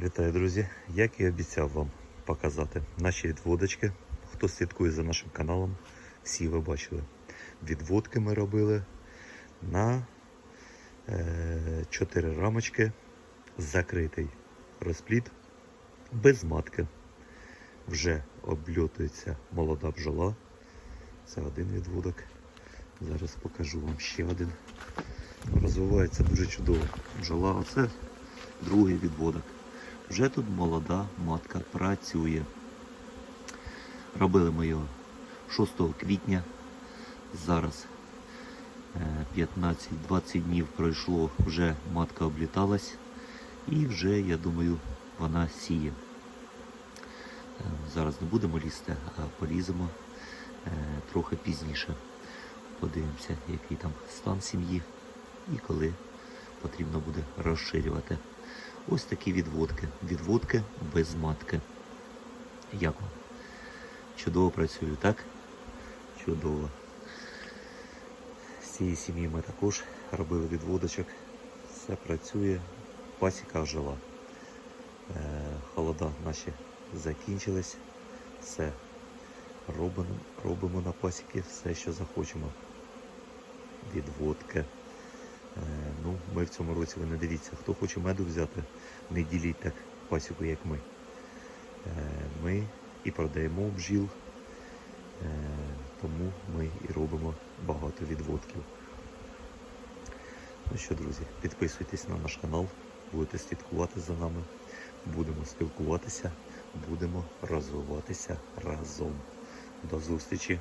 Вітаю, друзі! Як і обіцяв вам показати наші відводочки. Хто слідкує за нашим каналом, всі ви бачили. Відводки ми робили на е, 4 рамочки, закритий розплід без матки. Вже обльотується молода бджола. Це один відводок. Зараз покажу вам ще один. Розвивається дуже чудово. Бджола, оце другий відводок. Вже тут молода матка працює. Робили ми його 6 квітня. Зараз е, 15-20 днів пройшло, вже матка обліталась і вже, я думаю, вона сіє. Е, Зараз не будемо лізти, а поліземо е, трохи пізніше. Подивимося, який там стан сім'ї і коли потрібно буде розширювати. Ось такі відводки. Відводки без матки. Як вам? Чудово працюю, так? Чудово. З цієї сім'ї ми також робили відводочок. Все працює. Пасіка жила. Е, холода наші закінчились. Все робимо, робимо на пасіки все, що захочемо. Відводки. Е, Ну, ми в цьому році, ви не дивіться, хто хоче меду взяти, не діліть так пасіку, як ми. Е, Ми і продаємо бджіл, е, тому ми і робимо багато відводків. Ну що, друзі, підписуйтесь на наш канал, будете слідкувати за нами, будемо спілкуватися, будемо розвиватися разом. До зустрічі!